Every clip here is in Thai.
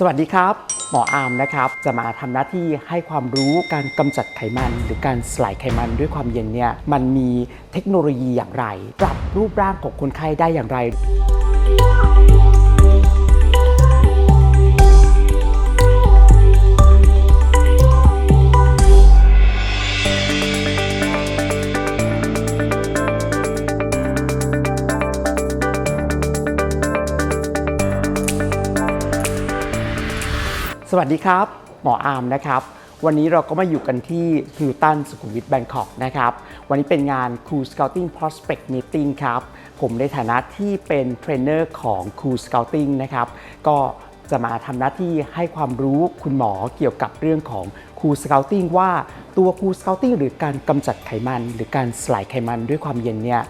สวัสดีครับ หมออาร์มนะครับ จะมาทำหน้าที่ให้ความรู้การกำจัดไขมัน หรือการสลายไขมันด้วยความเย็นเนี่ยมันมีเทคโนโลยีอย่างไร ปรับรูปร่างของคนไข้ได้อย่างไร วัสดีครับ หมออาร์มนะครับ วันนี้เราก็มาอยู่กันที่ฮิลตันสุขุมวิทแบงคอกนะครับ วันนี้เป็นงาน Cool Scouting Prospect Meeting ครับ ผมในฐานะที่เป็นเทรนเนอร์ของ Cool Scouting นะครับ ก็จะมาทำหน้าที่ให้ความรู้คุณหมอเกี่ยวกับเรื่องของ Cool Scouting ว่าตัว Cool Scouting หรือการกำจัดไขมัน หรือการสลายไขมันด้วยความเย็นเนี่ย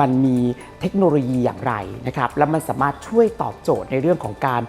มันมี เทคโนโลยีอย่างไรนะครับและมันสามารถช่วยตอบโจทย์ในเรื่องของการ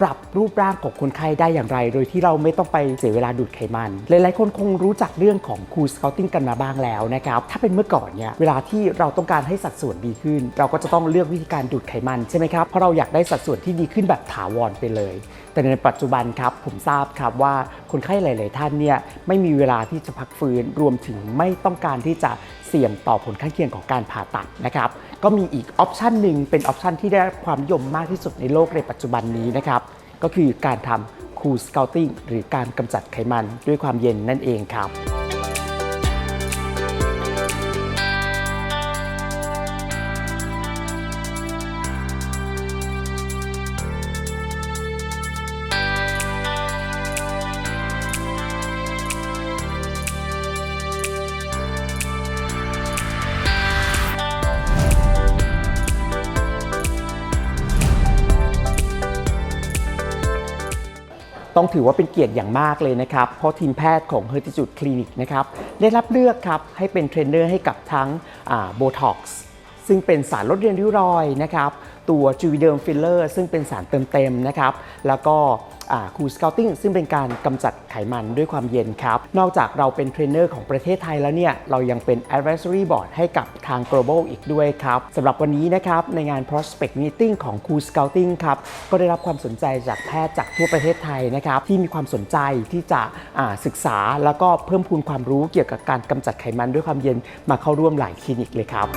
ปรับรูปร่างของคนไข้ได้อย่างไร โดยที่เราไม่ต้องไปเสียเวลาดูดไขมัน หลาย ๆ คนคงรู้จักเรื่องของคูส c า u ติ้งกันมาบ้างแล้วนะครับ ถ้าเป็นเมื่อก่อนเนี่ย เวลาที่เราต้องการให้สัดส่วนดีขึ้น เราก็จะต้องเลือกวิธีการดูดไขมันใช่ไหมครับ เพราะเราอยากได้สัดส่วนที่ดีขึ้นแบบถาวรไปเลย แต่ในปัจจุบันครับผมทราบครับว่าคนไข้หลาย ๆ ท่านเนี่ยไม่มีเวลาที่จะพักฟื้น รวมถึงไม่ต้องการที่จะเสี่ยงต่อผลข้างเคียงของการผ่าตัดนะครับก็มีอีกออปชันหนึ่งเป็นออปชันที่ได้รับความนิยมมากที่สุดในโลกในปัจจุบันนี้นะครับ ก็คือการทำคูลสเกลติ้งหรือการกำจัดไขมันด้วยความเย็นนั่นเองครับ ต้องถือว่าเป็นเกียรติอย่างมากเลยนะครับ เพราะทีมแพทย์ของ h e r t i t u d e Clinic นะครับได้รับเลือกครับให้เป็นเทรนเนอร์ให้กับทั้งโบท็อกซ์ซึ่งเป็นสารลดเรียนริ้วรอยนะครับตัวจูวิเดิมฟิลเลอร์ซึ่งเป็นสารเติมเต็มนะครับแล้วก็ คูสเกลติ้งซึ่งเป็นการกำจัดไขมันด้วยความเย็นครับ นอกจากเราเป็นเทรนเนอร์ของประเทศไทยแล้วเนี่ย เรายังเป็น advisory board ให้กับทาง global อีกด้วยครับสำหรับวันนี้นะครับ ในงาน prospect meeting ของ Cool Scouting ครับ ก็ได้รับความสนใจจากแพทย์จากทั่วประเทศไทยนะครับ ที่มีความสนใจที่จะศึกษาแล้วก็เพิ่มพูนความรู้เกี่ยวกับการกำจัดไขมันด้วยความเย็นมาเข้าร่วมหลายคลินิกเลยครับ